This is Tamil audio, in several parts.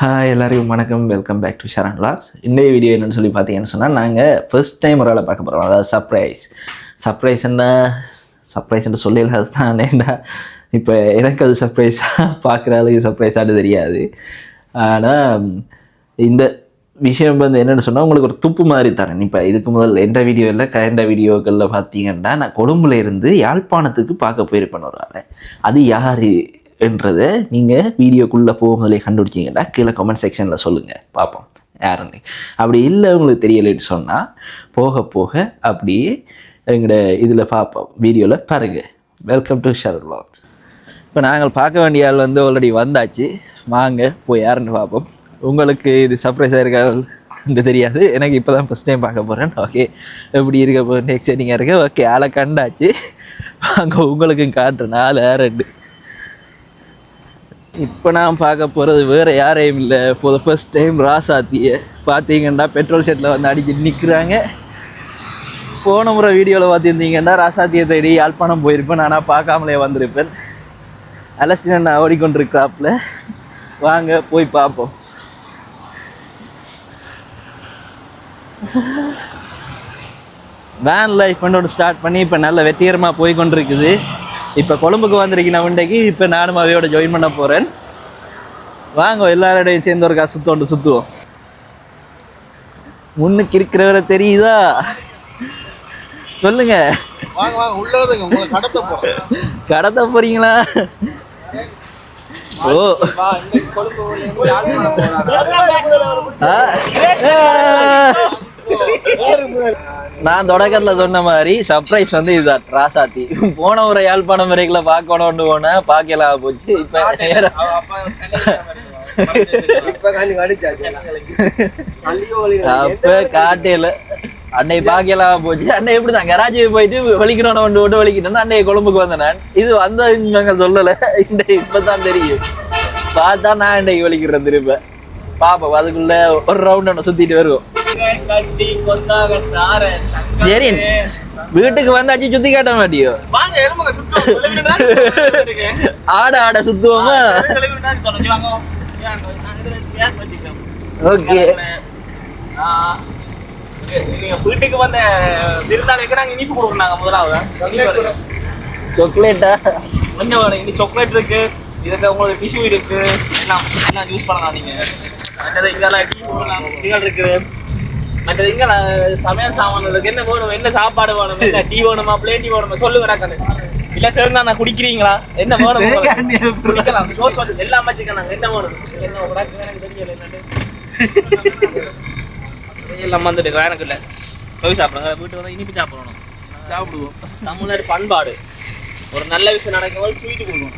ஹாய் எல்லோரையும் வணக்கம். Welcome back to Sharan logs இன்றைய வீடியோ என்னென்னு சொல்லி பார்த்தீங்கன்னு சொன்னால் நாங்கள் ஃபர்ஸ்ட் டைம் ஒரு ஆளை பார்க்க போகிறோம் அதாவது சர்ப்ரைஸ் சர்ப்ரைஸ் என்ன சர்ப்ரைஸ்ன்னு சொல்லல தான் ஏன்டா இப்போ எனக்கு அது சர்ப்ரைஸாக பார்க்குற அளவுக்கு சர்ப்ரைஸாக தெரியாது. ஆனால் இந்த விஷயம் வந்து என்னென்னு சொன்னால் உங்களுக்கு ஒரு துப்பு மாதிரி தரேன். இப்போ இதுக்கு முதல் எந்த வீடியோவில் கரண்ட வீடியோக்களில் பார்த்தீங்கன்னா நான் கொழும்புல இருந்து யாழ்ப்பாணத்துக்கு பார்க்க போயிருப்பேன் ஒரு ஆளை. அது யார்? என்றதை. நீங்கள் வீடியோக்குள்ளே போகும்போதே கண்டுபிடிச்சிங்கன்னா கீழே கமெண்ட் செக்ஷனில் சொல்லுங்கள் பார்ப்போம். யாருன்னு அப்படி இல்லை உங்களுக்கு தெரியலைன்னு சொன்னால் போக போக அப்படியே எங்களோட இதில் பார்ப்போம். வீடியோவில் பாருங்கள் வெல்கம் டு ஷர் வ்ளாக்ஸ் இப்போ நாங்கள் பார்க்க வேண்டிய ஆள் வந்து ஆல்ரெடி வந்தாச்சு. வாங்க போய் யாருன்னு பார்ப்போம். உங்களுக்கு இது சர்ப்ரைஸாக இருக்காது தெரியாது. எனக்கு இப்போ தான் ஃபஸ்ட் டைம் பார்க்க போகிறேன் ஓகே எப்படி இருக்க போகிறேன் எக்ஸைட்டிங்காக இருக்கு? ஓகே ஆளை கண்டாச்சு. வாங்க உங்களுக்கும் காட்டுறேன். ஆள் ரெண்டு. இப்போ நான் பார்க்க போகிறது வேறு யாரையும் இல்லை. ஃபார் த ஃபர்ஸ்ட் டைம் ராசாத்தியை. பார்த்தீங்கன்னா பெட்ரோல் ஷெட்டில் வந்து அடிக்க நிற்கிறாங்க போன முறை வீடியோவில் பார்த்துருந்தீங்கன்னா ராசாத்தியை தேடி யாழ்ப்பாணம் போயிருப்பேன். ஆனால் பார்க்காமலே வந்திருப்பேன். அலசினன் ஓடிக்கொண்டிருக்கிறாப்புல. வாங்க போய் பார்ப்போம். வேன் லைஃப் ஒன்று ஸ்டார்ட் பண்ணி இப்போ நல்ல வெற்றிகரமாக போய் கொண்டிருக்குது இப்போ கொழும்புக்கு வந்திருக்கேன் வண்டைக்கு இப்போ நானும் அவையோட ஜாயின் பண்ண போகிறேன் வாங்க எல்லாரோடையும் சேர்ந்து ஒரு காசு சுத்தோண்டு சுற்றுவோம் முன்னுக்கு இருக்கிறவரை தெரியுதா சொல்லுங்க கடத்த போறீங்களா ஓ ஆ. நான் தொடக்கத்துல சொன்ன மாதிரி சர்ப்ரைஸ் வந்து இதுதான் ராசாத்தி. போன ஒரு யாழ்ப்பாணம் வரைக்குள்ள பார்க்கணும்னு போனேன் பார்க்கலாம் போச்சு. இப்ப அப்பா காட்டையில அன்னை பார்க்கலாம் போச்சு. அன்னை எப்படிதான்? கராச்சிக்கு போயிட்டு வலிக்கணும் ஒன்று விட்டு வலிக்கிட்டேன் அன்னை கொழும்புக்கு வந்தேன் நான். இது வந்த நாங்க சொல்லல. இந்த இப்பதான் தெரியும். பார்த்தா நான் இன்றைக்கு வலிக்கிறேன் திரும்ப. பாப்போம் அதுக்குள்ள ஒரு ரவுண்ட் ஒன்று சுத்திட்டு வருவோம். சரி வீட்டுக்கு வந்தாச்சு சுத்தி காட்ட மாட்டியோ ஆட ஆட சுத்துவோமா? ஓகே. வீட்டுக்கு வந்த விருந்தாளிக்கு நாங்க இனிப்பு கொடுக்குறாங்க முதலாவது. சாக்லேட்டா? கொஞ்சம் வேணும் இனி சாக்லேட் இருக்கு. இதுக்கு உங்களுக்கு டிஷ்யூ இருக்கு. எல்லாம் எல்லாம் யூஸ் பண்ணலாம் நீங்க. இங்கெல்லாம் டீ இருக்கு மற்றது இங்க சமையல் சாமான் இருக்கு என்ன வேணும் என்ன சாப்பாடு வேணும் என்ன டீ வேணுமா டீ வேணுமா சொல்லுங்க டக்குனு இல்ல தெரிஞ்சா நான் குடிக்கிறீங்களா? என்ன வேணும்? குடிக்கலாம். சோஸ் வந்து எல்லாம் வச்சுக்கலாம் என்ன வேணும்? என்ன தெரியல என்னன்னு. எல்லாம் வந்துட்டு எனக்கு இல்ல. போய் சாப்பிடுங்க. வீட்டு வந்து இனிப்பு சாப்பிடணும். சாப்பிடுவோம். தமிழ்நாடு பண்பாடு. ஒரு நல்ல விஷயம் நடக்கும் போது ஸ்வீட் கொடுக்கணும்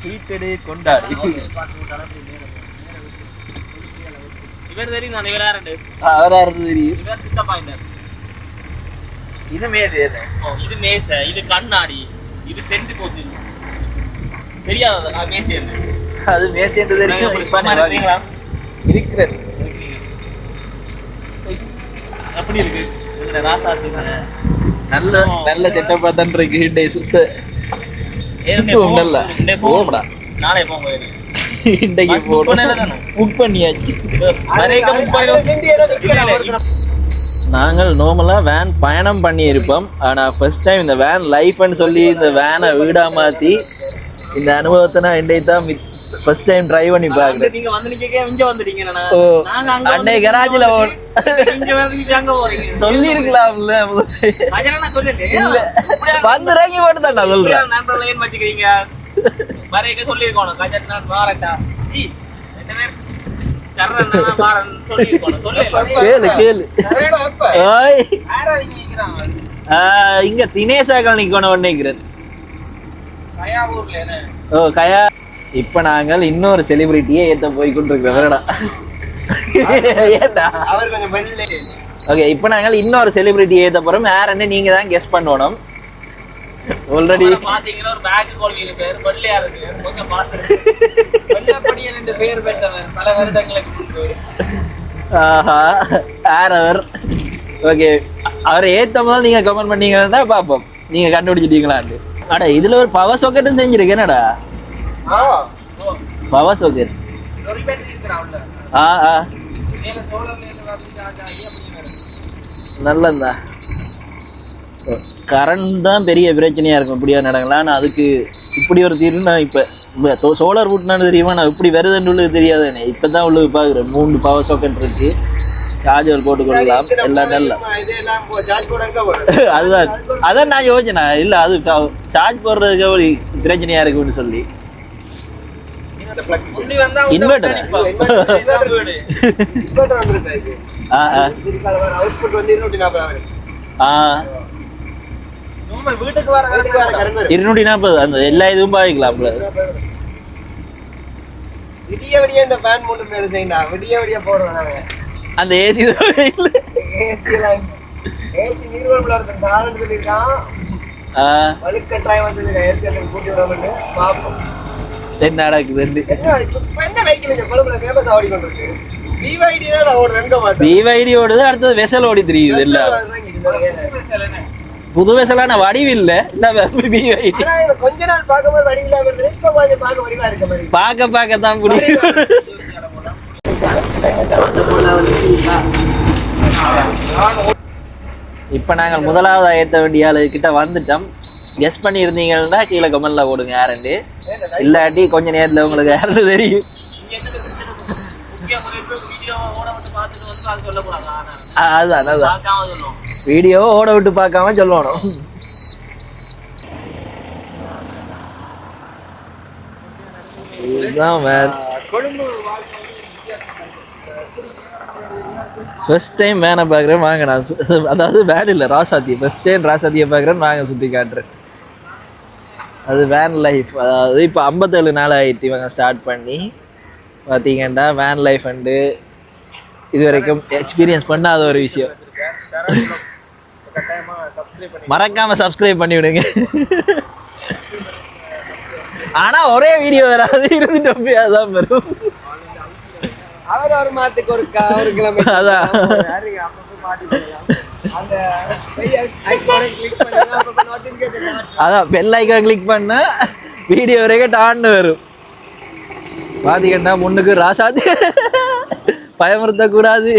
ஸ்வீட்டடு கொண்டாடு. இவர் தெரியும் நான் இவர் யாருண்டு? அவரா இருந்து தெரியும். இவர் சித்தப்பா இந்த இது மேது ஓ, இது மேசை இது கண்ணாடி இது சென்று போச்சு. தெரியாத நான் மேசை அது மேசேன்றது தெரியும். இருக்கிறேன். எப்படி இருக்கு? நல்ல நல்ல செட்டப்பா தான் இருக்கு. சுத்த. சுத்துவோம் நல்லா போகடா நாளை போங்க இன்றைக்கு போறோம்? புக் பண்ணியாச்சு. நாங்கள் நார்மலா வேன் பயணம் பண்ணி இருப்போம் ஆனா ஃபர்ஸ்ட் டைம் இந்த வேன் லைஃப்னு சொல்லி இந்த வேனை வீடா மாத்தி இந்த அனுபவத்தை நான் இன்றைக்கு தான் ஃபர்ஸ்ட் டைம் ட்ரை பண்ணி பார்க்குறேன். நீங்க வந்து நிக்க இங்க வந்துட்டீங்க நானா? ஓ அன்னை போறீங்க. சொல்லி இருக்கலாம்ல வந்து இறங்கி மட்டும் தான் நான் சொல்றேன். வரைக்க சொல்லியிருக்கணும். கஜன் நான் வாரேன்டா. சீ, ரெண்டு பேர் சரண் நான் வாரேன்னு சொல்லியிருக்கணும். சொல்லல. கேளு கேளு ஓய் யாரா இங்க நிக்கிறாங்க? ஆ, இங்க தினேஷா காலனிக்கு நினைக்கிறேன் கயாவூர்ல என்ன? ஓ கயா இப்ப நாங்கள் இன்னொரு செலிபிரிட்டியை ஏத்த போய் கொண்டிருக்கிறோம் ஏண்டா அவர் கொஞ்சம் வெள்ளை. ஓகே இப்போ நாங்கள் இன்னொரு செலிபிரிட்டி ஏத்த போறோம் யாருன்னு நீங்க தான் கெஸ் பண்ணணும் ஆல்ரெடி அவரை பாத்தீங்கன்னா ஒரு bag கொள்கையில பேர் வெள்ளையா இருக்கு. கொஞ்சம் பார்த்து. வெள்ளைப்படியன் என்று பெயர் பெற்றவர் பல வருடங்களுக்கு முன்பு. ஆஹா யார் அவர்? ஓகே அவரை ஏத்த முதல் நீங்க கமெண்ட் பண்ணீங்கன்னா பார்ப்போம் நீங்க கண்டுபிடிச்சிட்டீங்களான்னு அட இதுல ஒரு பவர் சாக்கெட்டும் செஞ்சிருக்கு என்னடா? பவர் சாக்கெட் ஆ சோலார்ல இருந்து வந்து சார்ஜ் ஆகி அப்படியே வரும் நல்லதா கரண்ட் தான் பெரிய பிரச்சனையாக இருக்கும் இப்படியா நடக்கலாம் ஆனால் அதுக்கு இப்படி ஒரு தீர்வு நான் இப்போ சோலார் ஊட்டினான்னு தெரியுமா? நான் இப்படி வருதுன்னு உள்ளது தெரியாதானே இப்போ தான் உள்ளது பார்க்குறேன் மூணு பவர் சாக்கெட் இருக்கு. சார்ஜர் போட்டுக்கொள்ளலாம் எல்லாம் நல்லா. அதுதான். அதான் நான் யோசிச்சேன் இல்லை அது சார்ஜ் போடுறதுக்கு ஒரு பிரச்சனையாக இருக்குன்னு சொல்லி. இன்வெர்டர் இதுக்கு ஆ ஆ இதுக்கால வர அவுட்புட் வந்து இருநூற்றி நாற்பது. அந்த எல்லா இதுவும் விடிய விடிய இந்த ஃபேன் மூணு பேர் செய்யணும் விடிய விடிய போடுறோம் நாங்க அந்த ஏசி தான் இல்லை. ஏசி எல்லாம் ஏசி நீர்வளம் ஒருத்தன் தாரன்னு சொல்லியிருக்கான் ஆ. வலுக்கட்டாயம் வந்தது ஏசி கூட்டி விடாமட்டு பார்ப்போம் என்ன நடக்குது என்ன வெஹிக்கிள் இங்க கொழும்புல ஃபேமஸ் ஆடி கொண்டிருக்கு பிவைடி தான் நான் ஓடுறேன் எங்க பார்த்தேன் பிவைடி ஓடுது அடுத்தது வெசல் ஓடி தெரியுது இல்ல புது வெசலான வடிவு இல்ல இந்த பிவைடி ஆனா இவன் கொஞ்ச நாள் பார்க்க வடிவா இருக்க மாதிரி. பார்க்க பார்க்க தான் பிடிக்கும் இப்போ நாங்கள் முதலாவது ஏற்ற வேண்டிய ஆளு கிட்ட வந்துட்டோம். கெஸ் பண்ணியிருந்தீங்கன்னா கீழே கமெண்ட்ல போடுங்க யாருண்டு இல்லாட்டி கொஞ்ச நேரத்தில் உங்களுக்கு யாருன்னு தெரியும். அதுதான் அதுதான். வீடியோவை ஓட விட்டு பார்க்காம சொல்லணும் இதுதான் வேன் ஃபர்ஸ்ட் டைம் வேனை பார்க்குறேன் வாங்க நான் அதாவது வேன் இல்லை ராசாத்தி. ஃபர்ஸ்ட் டைம் ராசாத்தியை பார்க்குறேன் வாங்க சுற்றி காட்டுறேன். அது வேன் லைஃப் அதாவது இப்போ ஐம்பத்தேழு நாள் ஆயிட்டு இவங்க ஸ்டார்ட் பண்ணி பார்த்தீங்கன்னா வேன் லைஃப் அண்டு இது வரைக்கும் எக்ஸ்பீரியன்ஸ் பண்ணாத ஒரு விஷயம். மறக்காம சப்ஸ்கிரைப் பண்ணி விடுங்க ஆனா ஒரே வீடியோ வராது இருந்துட்டு போய் அதான் வரும். அவர் ஒரு மாத்துக்கு ஒரு ஒரு கிழமை அதான். யாரு அப்பப்போ மாத்திக்கலாம் அந்த ஐகானை கிளிக் பண்ணுங்க அப்பப்போ நோட்டிஃபிகேஷன் அதான் பெல் ஐக்கான் கிளிக் பண்ணா வீடியோ வரைக்கும் டான்னு வரும். பாத்தீங்கன்னா முன்னுக்கு ராசாத்தி? பயமுறுத்தக்கூடாது.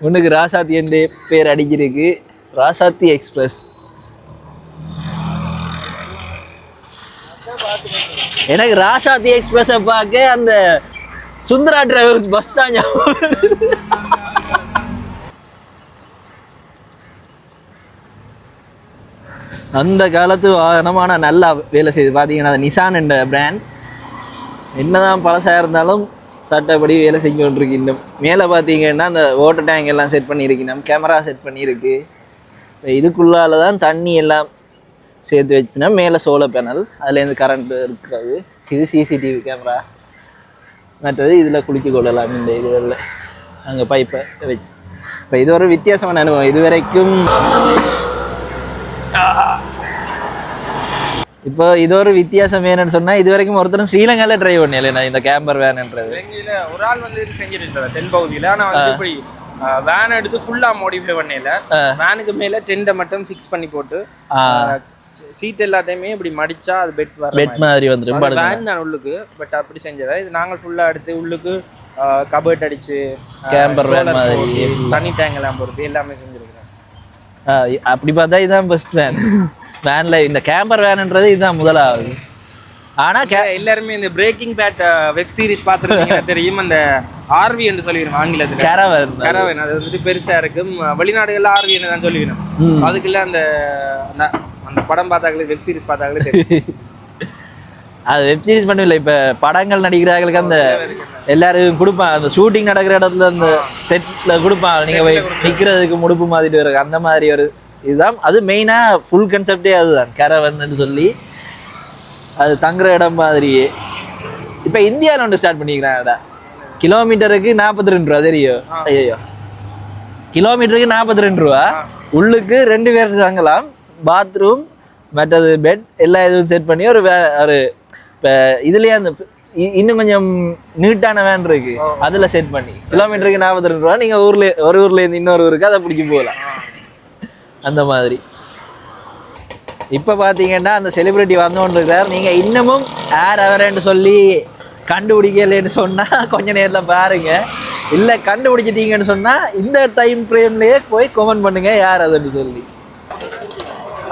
முன்னுக்கு ராசாத்தி என்று பேர் அடிச்சிருக்கு ராசாத்தி எக்ஸ்பிரஸ். எனக்கு ராசாத்தி எக்ஸ்பிரஸை பார்க்க அந்த சுந்தரா டிரைவர்ஸ் பஸ் தான் அந்த காலத்து வாகனமான நல்லா வேலை செய்யுது பார்த்தீங்கன்னா நிசான் என்ற பிராண்ட் என்னதான் பழசாக இருந்தாலும் சட்டப்படி வேலை செஞ்சு கொண்டிருக்கு இன்னும். மேலே பார்த்தீங்கன்னா அந்த வாட்டர் டேங்க் எல்லாம் செட் பண்ணியிருக்கு நம்ம கேமரா செட் பண்ணியிருக்கு. இப்போ இதுக்குள்ளால தான் தண்ணி எல்லாம் சேர்த்து வச்சுனா மேலே சோலார் பேனல் அதுலேருந்து கரண்ட் இருக்கிறது. இது சிசிடிவி கேமரா மற்றது இதில் குளிச்சு கொள்ளலாம் இந்த இதுகளில் அங்கே பைப்பை வச்சு. இப்போ இது ஒரு வித்தியாசமான அனுபவம். இது வரைக்கும் இப்போ இது ஒரு வித்தியாசம் வேணும்னு சொன்னா இது வரைக்கும் ஒருத்தரும் ஸ்ரீலங்கால டிரைவ் பண்ணல இந்த கேம்பர் வேன்ன்றது ஒரு ஆள் வந்து இது செஞ்சுட்டு இருந்தார் தென் பகுதியில. ஆனா வந்து இப்படி வேன் எடுத்து ஃபுல்லா மாடிஃபை பண்ணல வேனுக்கு மேல டென்ட்டை மட்டும் ஃபிக்ஸ் பண்ணி போட்டு சீட் எல்லாத்தையுமே இப்படி மடிச்சா அது பெட் பெட் மாதிரி. வந்துடும் வேன் தான் உள்ளுக்கு பட் அப்படி செஞ்சதா இது நாங்கள் ஃபுல்லா எடுத்து உள்ளுக்கு கபர்ட் அடிச்சு van solar மாதிரி. தண்ணி டேங்க் எல்லாம் பொறுத்து எல்லாமே இ- அப்படி பார்த்தா இதுதான் பெஸ்ட் வேன் வேன்ல இந்த கேம்பர் வேன்ன்றது இதுதான் முதலாவது. ஆனா கே எல்லாருமே இந்த பிரேக்கிங் பேட் வெப் சீரிஸ் பார்த்துருந்தீங்கன்னா தெரியும். அந்த ஆர்வி என்று சொல்லிடுவோம் ஆங்கிலத்துல. கேரவன் கரவன் அது வந்துட்டு பெருசா இருக்கும். வெளிநாடுகள்ல ஆர்வி தான் சொல்லிவிடும் அதுக்குள்ள அந்த அந்த- படம் பார்த்தாங்களே வெப் சீரிஸ் பார்த்தாங்களே தெரியும். அது வெப் சீரிஸ் மட்டும் இல்லை இப்போ படங்கள் நடிக்கிறார்களுக்கு அந்த எல்லாரும் கொடுப்பான் அந்த ஷூட்டிங் நடக்கிற இடத்துல அந்த செட்டில் கொடுப்பான் நீங்கள் போய் நிற்கிறதுக்கு முடுப்பு மாதிரிட்டு வர அந்த மாதிரி ஒரு இதுதான். அது மெயினாக ஃபுல் கன்செப்டே அதுதான். கரவன்னு சொல்லி அது தங்குற இடம் மாதிரியே. இப்போ இந்தியாவில் ஒன்று ஸ்டார்ட் பண்ணிக்கிறாங்கடா கிலோமீட்டருக்கு நாற்பத்தி ரெண்டு ரூபா தெரியும் ஐயோ கிலோமீட்டருக்கு நாற்பத்தி ரெண்டு ரூபா. உள்ளுக்கு ரெண்டு பேர் தங்கலாம். பாத்ரூம் மற்றது பெட் எல்லா இதுவும் செட் பண்ணி ஒரு வே ஒரு இப்போ இதுலேயே அந்த இன்னும் கொஞ்சம் நீட்டான வேன் இருக்கு. அதில் செட் பண்ணி. கிலோமீட்டருக்கு நாற்பத்தி ரெண்டு ரூபா. நீங்கள் ஊர்ல ஒரு ஊர்லேருந்து இன்னொரு ஊருக்கு அதை பிடிச்சி போகலாம் அந்த மாதிரி. இப்போ பார்த்தீங்கன்னா அந்த செலிபிரிட்டி வந்து கொண்டு இருக்கார் நீங்கள் இன்னமும் யார் அவரேன்னு சொல்லி கண்டுபிடிக்கலைன்னு சொன்னா கொஞ்ச நேரத்துல பாருங்க. இல்ல கண்டுபிடிச்சிட்டீங்கன்னு சொன்னா இந்த டைம் ஃப்ரேம்லயே போய் கமெண்ட் பண்ணுங்க யார் அதுன்னு சொல்லி.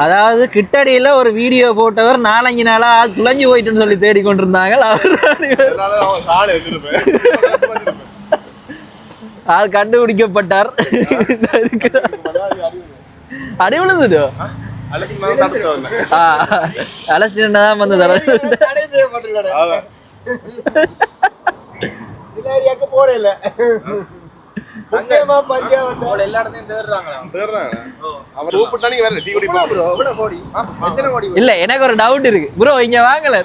அதாவது கிட்டடியில ஒரு வீடியோ போட்டவர் நாலஞ்சு நாளா ஆள் துளைஞ்சு போயிட்டுன்னு சொல்லி தேடிக்கொண்டிருந்தாங்க அவர் ஆள் கண்டுபிடிக்கப்பட்டார். தடை செய்யப்பட்டுள்ளன. சில ஏரியாக்கு போற இல்ல எனக்கு ஒரு டவுட் இருக்கு ப்ரோ இங்க வாங்கல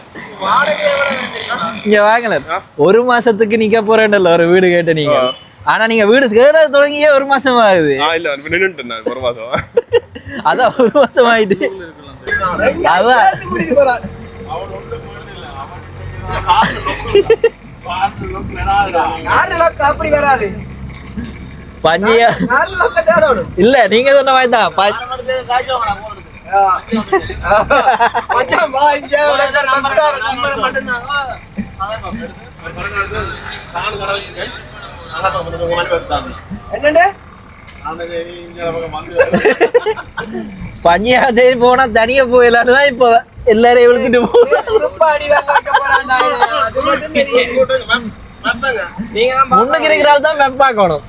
இங்க வாங்கல ஒரு மாசத்துக்கு நிக்க போறேன்ல ஒரு வீடு கேட்ட நீங்க ஆனா நீங்க வீடு கேட தொடங்கியே ஒரு மாசம் ஆகுது ஆ இல்ல நின்னுட்டேன் நான் ஒரு மாசம் அதான் ஒரு மாசம் ஆயிட்டு அதான். அப்படி வராது பஞ்சியா இல்ல நீங்க சொன்ன மாதிரி தான். மச்சான் என்னண்டு? பஞ்சியாதே போனா தனியா போயிடலான்னு தான் இப்போ எல்லாரையும் விழுந்துட்டு போ உறுப்பா அடி வாங்க வைக்க போறான்டா இவன். அது மட்டும் தெரியும். நீங்க தான் முன்னுக்கு மேப் பார்க்கணும்.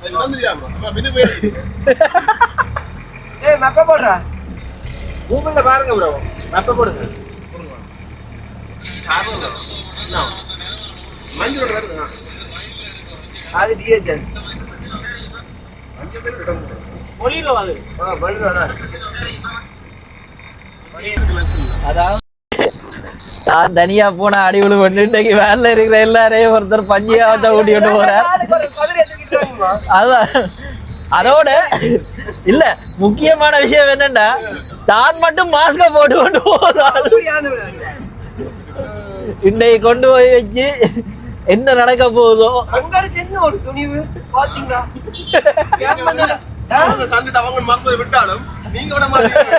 ஏய் மெப்ப போடுறா. கூகுள்ல பாருங்க ப்ரோ மேப்ப போடுங்க. அது டிஹெச்எல் நான் தனியா போனா அடி விழு பண்ணி இன்னைக்கு வேலைல இருக்கிற எல்லாரையும் ஒருத்தர் பஞ்சியாவத்தை குதிரையை தூக்கிட்டு வாங்கம்மா. அதான். அதோட இல்ல முக்கியமான விஷயம் என்னன்னா தான் மட்டும் மாஸ்க போட்டு கொண்டு விளையாடு. இன்னைக்கு கொண்டு போய் வச்சு என்ன நடக்க போகுதோ? அங்க இருக்கு என்ன ஒரு துணிவு? பாத்தீங்களா? மாட்டீங்க.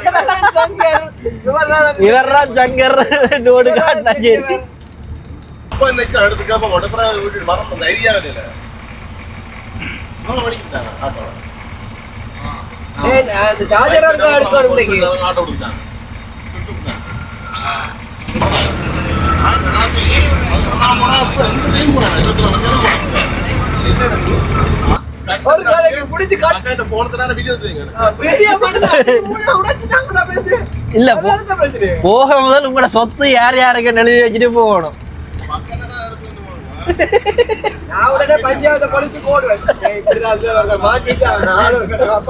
இவர்தான் சங்கர் நோடு காட்டாச்சு சங்கர். அப்ப இன்னைக்கு அடுத்து கேப்ப உடம்புற வீட்டு மரம் அந்த ஐடியா இல்ல? அந்த சார்ஜர் ஆட்டோ கொடுத்தாங்க ஒரு வேலைக்கு பிடிச்சு காட்டு போனதுனால வீடியோ வீடியோ உடைச்சிட்டாங்கடா இல்ல போக முதல் உங்களோட சொத்து யார் யாருக்கு எழுதி வச்சுட்டு போகணும். நான் உடனே பஞ்சாயத்தை பொழிச்சு கோடுவேன் இப்படிதான் மாட்டிட்டான் நானும் சொல்லுவேன்,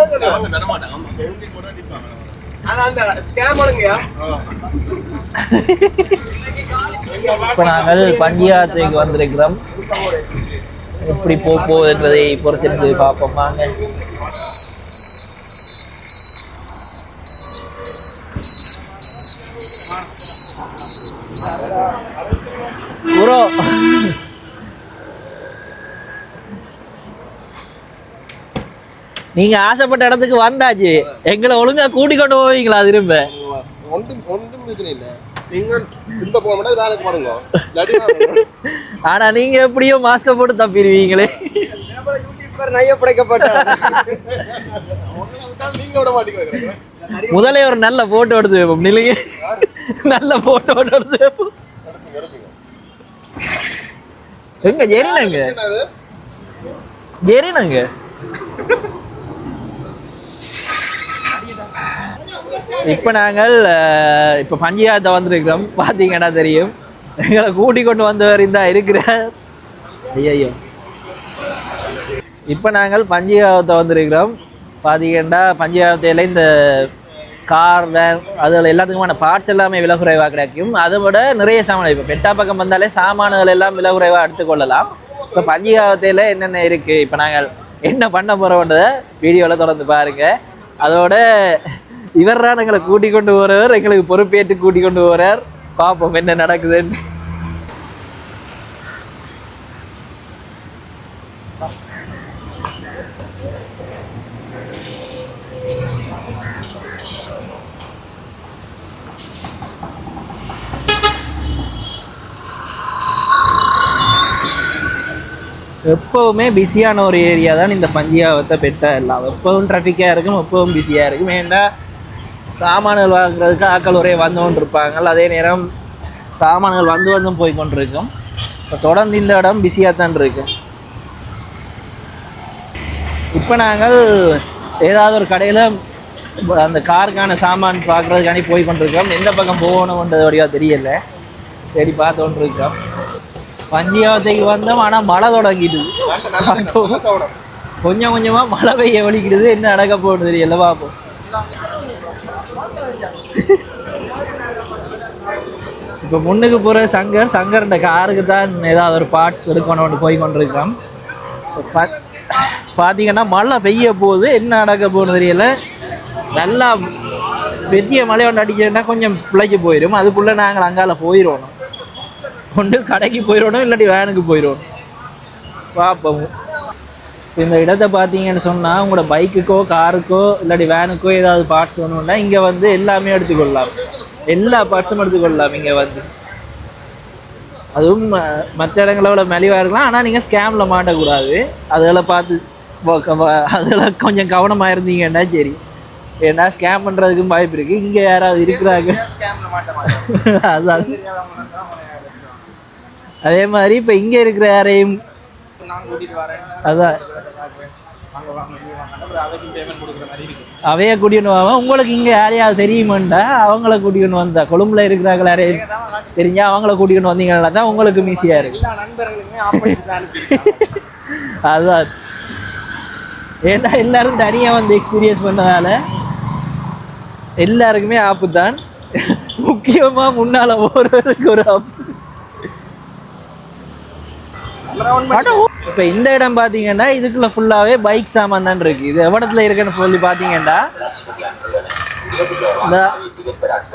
சொல்லுவேன். இப்போ நாங்கள் பஞ்சியாத்துக்கு வந்திருக்கிறோம். எப்படி போக போகுதுன்றதை பொறுத்திருந்து பார்ப்போம். வாங்க. ப்ரோ. நீங்க ஆசைப்பட்ட இடத்துக்கு வந்தாச்சு. எங்களை ஒழுங்கா கூட்டி கொண்டு போவீங்களா திரும்ப? ஒன்றும் ஒன்றும் பிரச்சனை இல்ல. நீங்க இந்த போக மாட்டா வேலைக்கு பாருங்க இல்லாட்டி நான் ஆனா நீங்க எப்படியோ மாஸ்க போட்டு தப்பிடுவீங்களே. நைய நீங்க விட மாட்டீங்க முதல்ல ஒரு நல்ல போட்டோ எடுத்து வைப்போம். நிலைய நல்ல போட்டோ எடுத்து வைப்போம். எங்க ஜெரினங்க ஜெரினங்க இப்ப நாங்கள் இப்போ இப்ப வந்திருக்கிறோம். பார்த்தீங்கன்னா தெரியும். எங்களை கூட்டி கொண்டு வந்தவர் இந்த இருக்கிற ஐயோ இப்ப நாங்கள் பஞ்சியாவத்தை வந்திருக்கிறோம். பார்த்தீங்கன்னா பஞ்சாயத்தில் இந்த கார் வேன் அதில் எல்லாத்துக்குமான பார்ட்ஸ் எல்லாமே விலை குறைவாக கிடைக்கும். அதை விட நிறைய சாமான் இப்போ பெட்டா பக்கம் வந்தாலே சாமான்கள் எல்லாம் விலை குறைவாக எடுத்துக்கொள்ளலாம் இப்போ பஞ்சாயத்தில் என்னென்ன இருக்குது இப்போ நாங்கள் என்ன பண்ண போகிறோன்றதை வீடியோவில் தொடர்ந்து பாருங்கள் அதோட இவர் தான் எங்களை கூட்டி கொண்டு போறவர் எங்களுக்கு பொறுப்பேற்று கூட்டி கொண்டு போறார். பார்ப்போம் என்ன நடக்குதுன்னு. எப்பவுமே பிஸியான ஒரு ஏரியா தான் இந்த பஞ்சியாவத்தை பெட்டா எல்லாம். எப்பவும் ட்ராஃபிக்காக இருக்கும் எப்பவும் பிஸியாக இருக்கும். ஏன்னா சாமான்கள் வாங்குறதுக்கு ஆக்கள் ஒரே வந்து இருப்பாங்க அதே நேரம் சாமான்கள் வந்து வந்தும் போய் கொண்டிருக்கும். இப்போ தொடர்ந்து இந்த இடம் பிஸியாக தான் இருக்கும் இப்போ நாங்கள் ஏதாவது ஒரு கடையில் அந்த காருக்கான சாமான் பார்க்குறதுக்காண்டி போய் கொண்டிருக்கோம் எந்த பக்கம் போகணுன்றது வழியாக தெரியல. சரி பார்த்து கொண்டிருக்கோம் பஞ்சியாவத்தைக்கு வந்தோம் ஆனால் மழை தொடங்கிட்டு கொஞ்சம் கொஞ்சமாக மழை பெய்ய வலிக்கிறது என்ன நடக்க போகுது தெரியல. பார்ப்போம் இப்போ முன்னுக்கு போகிற சங்கர் சங்கர் இந்த காருக்கு தான் ஏதாவது ஒரு பார்ட்ஸ் எடுக்கணும்னு போய் கொண்டிருக்கிறோம். இப்ப பார்த்தீங்கன்னா மழை பெய்ய போகுது. என்ன நடக்க போகணும் தெரியல. நல்லா பெரிய மழை ஒன்று அடிக்கிறதுனா கொஞ்சம் பிள்ளைக்கு போயிடும் அதுக்குள்ளே நாங்கள் அங்கால போயிடணும் கொண்டு கடைக்கு போயிடணும் இல்லாட்டி வேனுக்கு போயிடணும் பார்ப்போம் இந்த இடத்த பார்த்தீங்கன்னு சொன்னால் உங்களோட பைக்குக்கோ காருக்கோ இல்லாட்டி வேனுக்கோ ஏதாவது பார்ட்ஸ் வேணும்னா இங்கே வந்து எல்லாமே எடுத்துக்கொள்ளலாம். எல்லா பார்ட்ஸும் எடுத்துக்கொள்ளலாம் இங்கே வந்து. அதுவும் மற்ற இடங்களோட மலிவாக இருக்கலாம். ஆனால் நீங்கள் ஸ்கேமில் மாட்டக்கூடாது. அதெல்லாம் பார்த்து அதெல்லாம் கொஞ்சம் கவனமாக இருந்தீங்கன்னா சரி. ஏன்னா ஸ்கேம் பண்ணுறதுக்கும் வாய்ப்பு இருக்குது இங்கே யாராவது இருக்கிறாங்க. அதான். அதே மாதிரி இப்போ இங்கே இருக்கிற யாரையும் அதான். அவைய வாங்க உங்களுக்கு இங்க யாரையாவது தெரியுமாண்டா அவங்கள கூட்டிட்டு வந்தா கொழும்புல இருக்கிறாங்க யாரையும் தெரிஞ்சா அவங்கள கூட்டிட்டு வந்தீங்கன்னா தான் உங்களுக்கு ஈஸியா இருக்கு அதான். ஏன்னா எல்லாரும் தனியா வந்து எக்ஸ்பீரியன்ஸ் பண்ணதால எல்லாருக்குமே ஆப்பு தான். முக்கியமா முன்னால ஒருவருக்கு ஒரு ஆப்பு இப்போ இந்த இடம் பார்த்தீங்கன்னா இதுக்குள்ள ஃபுல்லாகவே பைக் சாமான் தான் இருக்குது இது எவ்வளத்துல இருக்குன்னு சொல்லி பார்த்தீங்கன்னா இந்த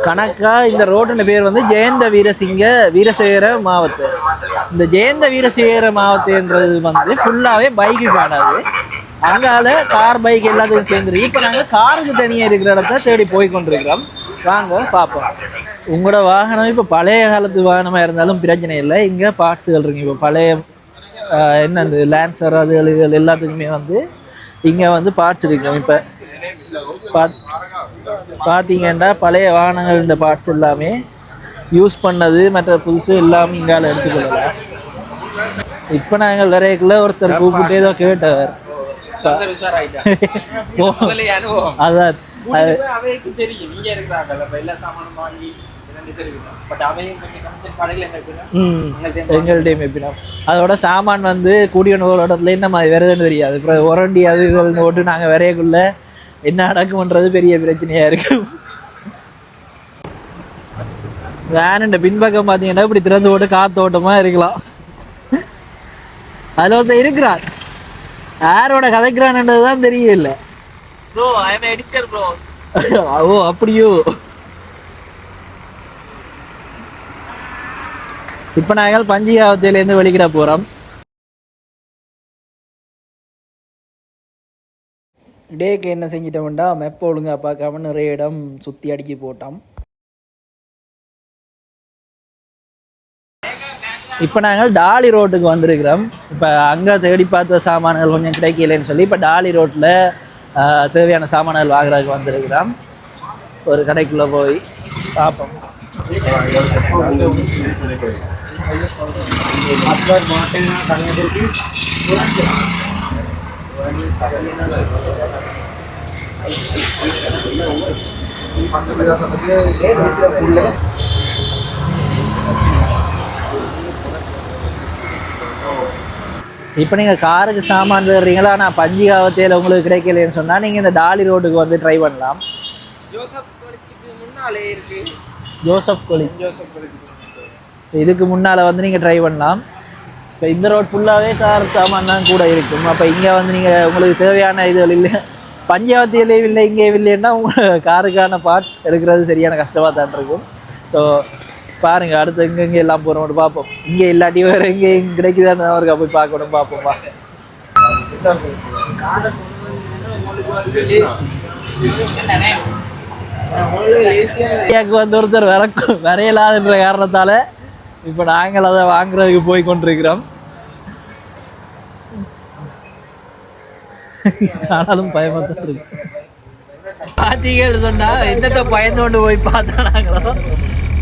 கணக்கா இந்த ரோட்டின் பேர் வந்து ஜெயந்த வீரசிங்க வீரசேகர மாவத்து. இந்த ஜெயந்த வீரசேகர மாவத்துன்றது வந்து ஃபுல்லாகவே பைக்கு காணாது அங்கால கார் பைக் எல்லாத்துக்கும் சேர்ந்துருக்கு. இப்போ நாங்கள் காருக்கு தனியாக இருக்கிற இடத்த தேடி போய் கொண்டிருக்கிறோம். வாங்க பார்ப்போம் உங்களோட வாகனம் இப்போ பழைய காலத்து வாகனமாக இருந்தாலும் பிரச்சனை இல்லை. இங்கே பார்ட்ஸுகள் இருக்கு. இப்போ பழைய என்ன இந்த லேன்சர் அதுகள் இதுகள் எல்லாத்துக்குமே வந்து இங்கே வந்து பார்ட்ஸ் இருக்கும் இப்போ பாத் பார்த்தீங்கன்னா பழைய வாகனங்கள் இந்த பார்ட்ஸ் எல்லாமே யூஸ் பண்ணது மற்ற புதுசு எல்லாமே இங்கால எடுத்துக்கொள்ளலாம் இப்போ நாங்கள் நிறையக்குள்ள ஒருத்தர் கூப்பிட்டு ஏதோ கேட்டவர். அதான். அது தெரியும். இங்க இருக்கிறாங்க அப்ப எல்லா சாமானும் வாங்கி இதெல்லாம் தெரியும் பட் அவையும் கொஞ்சம் கமிச்சன் கடையில் என்ன இருக்குன்னா ம் எங்கள்கிட்டயும் எப்படின்னா அதோட சாமான் வந்து கூடியனோட இடத்துல என்ன மாதிரி வருதுன்னு தெரியாது. அப்புறம் உரண்டி அது இதுன்னு போட்டு நாங்கள் விரையக்குள்ள என்ன அடக்குமன்றது பெரிய பிரச்சனையா இருக்கு. வேன் பின்பக்கம் பார்த்தீங்கன்னா இப்படி திறந்து போட்டு காத்தோட்டமா இருக்கலாம். அதுல ஒருத்தன் இருக்கிறான். யாரோட கதைக்கிறான்ன்றது தான் தெரியல ப்ரோ ஐ எடிட்டர் ப்ரோ ஓ அப்படியோ. இப்போ நாங்கள் பஞ்சிகாவத்திலேருந்து வெளிக்கிட போகிறோம் டேக்கு என்ன செஞ்சிட்டோம்டா மெப்ப ஒழுங்கா பார்க்காம நிறைய இடம் சுற்றி அடிக்கி போட்டோம். இப்போ நாங்கள் டாலி ரோட்டுக்கு வந்திருக்கிறோம். இப்போ அங்கே தேடி பார்த்த சாமான்கள் கொஞ்சம் கிடைக்கலன்னு சொல்லி இப்போ டாலி ரோட்டில் தேவையான சாமான்கள் வாங்குறதுக்கு வந்திருக்கிறோம். ஒரு கடைக்குள்ளே போய் பார்ப்போம். இப்போ நீங்கள் காருக்கு சாமான் ஆனால் நான் பஞ்சிகாவத்தையில் உங்களுக்கு கிடைக்கலன்னு சொன்னால் நீங்கள் இந்த டாலி ரோட்டுக்கு வந்து ட்ரை பண்ணலாம். ஜோசப் முன்னாலே இருக்கு. ஜோசப் கொலி. ஜோசப் இதுக்கு முன்னால் வந்து நீங்கள் ட்ரை பண்ணலாம். இப்போ இந்த ரோட் ஃபுல்லாகவே கார் சாமான் தான் கூட இருக்கும். அப்போ இங்கே வந்து நீங்கள் உங்களுக்கு தேவையான இதுகள் இல்லை. பஞ்சாவத்தியிலே இல்லை இங்கே இல்லைன்னா உங்கள் காருக்கான பார்ட்ஸ் எடுக்கிறது சரியான கஷ்டமாக தான் இருக்கும். ஸோ பாருங்கள் அடுத்து எங்கே எங்கே எல்லாம் போகிறோம்னு பார்ப்போம். இங்கே இல்லாட்டி வேறு எங்கே எங்கே கிடைக்குதான்னு அவருக்கா போய் பார்க்கணும். பார்ப்போம் வா. எனக்கு வந்து ஒருத்தர் வர வரையலாதுன்ற காரணத்தால இப்போ நாங்கள் அதை வாங்குறதுக்கு போய் கொண்டிருக்கிறோம். ஆனாலும் பயமாக தான் இருக்கு. பார்த்தீங்கன்னு சொன்னா என்னத்தை பயந்து கொண்டு போய் பார்த்தானாங்களோ?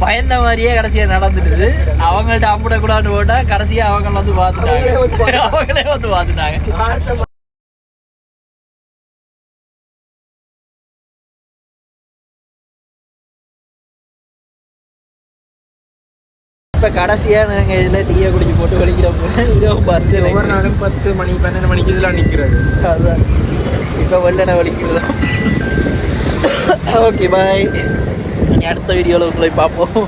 பயந்த மாதிரியே கடைசியா நடந்துடுது அவங்கள்ட்ட அம்பிடக்கூடாதுன்னு போட்டா கடைசியா அவங்க வந்து பார்த்துட்டாங்க. அவங்களே வந்து பார்த்துட்டாங்க. இப்போ கடைசியாக நாங்கள் இதில் டீயை குடிச்சு போட்டு வலிக்கிறோம் பஸ் ஒவ்வொரு நாளும் பத்து மணி பன்னெண்டு மணிக்கு இதெல்லாம் நிற்கிறது அதான். இப்போ வெள்ளனை வலிக்கிறது ஓகே பாய் அடுத்த வீடியோவில் உங்களை பார்ப்போம்.